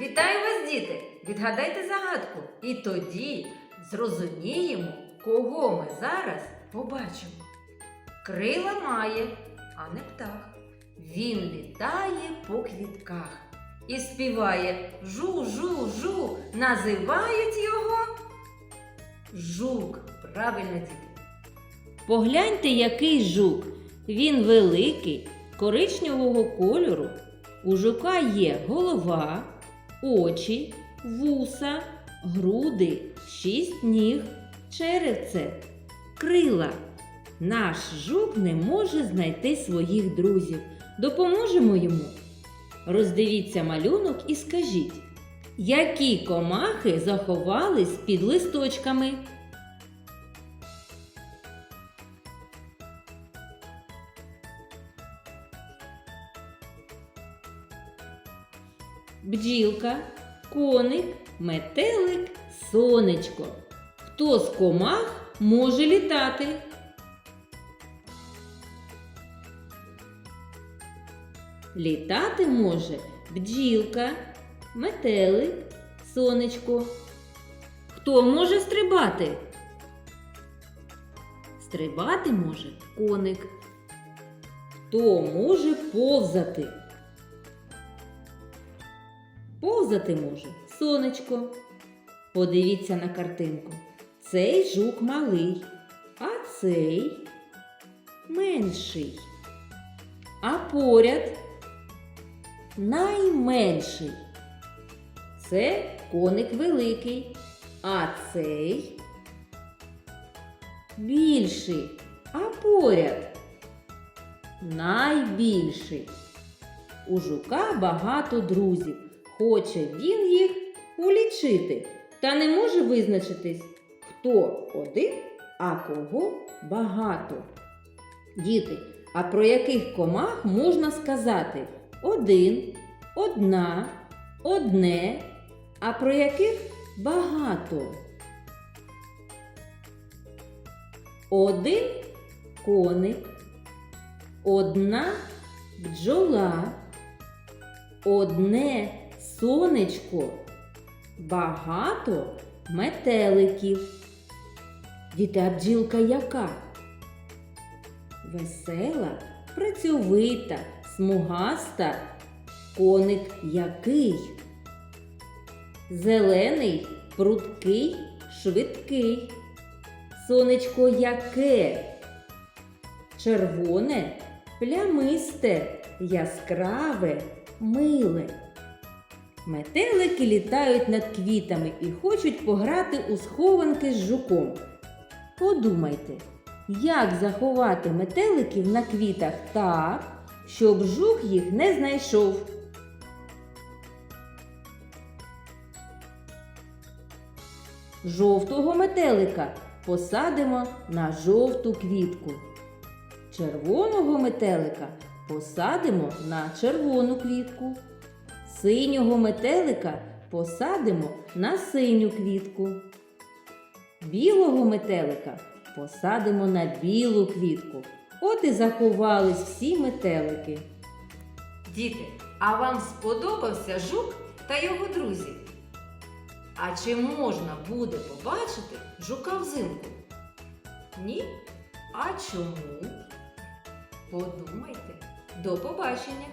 Вітаю вас, діти! Відгадайте загадку. І тоді зрозуміємо, кого ми зараз побачимо. Крила має, а не птах. Він літає по квітках і співає жу-жу-жу. Називають його жук. Правильно, діти. Погляньте, який жук. Він великий, коричневого кольору. У жука є голова, очі, вуса, груди, шість ніг, черевце, крила. Наш жук не може знайти своїх друзів. Допоможемо йому. Роздивіться малюнок і скажіть, які комахи заховались під листочками? Бджілка, коник, метелик, сонечко. Хто з комах може літати? Літати може бджілка, метелик, сонечко. Хто може стрибати? Стрибати може коник. Хто може повзати? Повзати може сонечко. Подивіться на картинку. Цей жук малий, а цей менший. А поряд найменший. Це коник великий, а цей більший. А поряд найбільший. У жука багато друзів. Хоче він їх полічити, та не може визначитись, хто один, а кого багато. Діти, а про яких комах можна сказати один, одна, одне, а про яких багато? Один коник, одна бджола, одне сонечко, багато метеликів. Діти, а бджілка яка? Весела, працьовита, смугаста, коник який? Зелений, прудкий, швидкий. Сонечко яке? Червоне, плямисте, яскраве, миле. Метелики літають над квітами і хочуть пограти у схованки з жуком. Подумайте, як заховати метеликів на квітах так, щоб жук їх не знайшов. Жовтого метелика посадимо на жовту квітку. Червоного метелика посадимо на червону квітку. Синього метелика посадимо на синю квітку. Білого метелика посадимо на білу квітку. От і заховались всі метелики. Діти, а вам сподобався жук та його друзі? А чи можна буде побачити жука взимку? Ні? А чому? Подумайте. До побачення!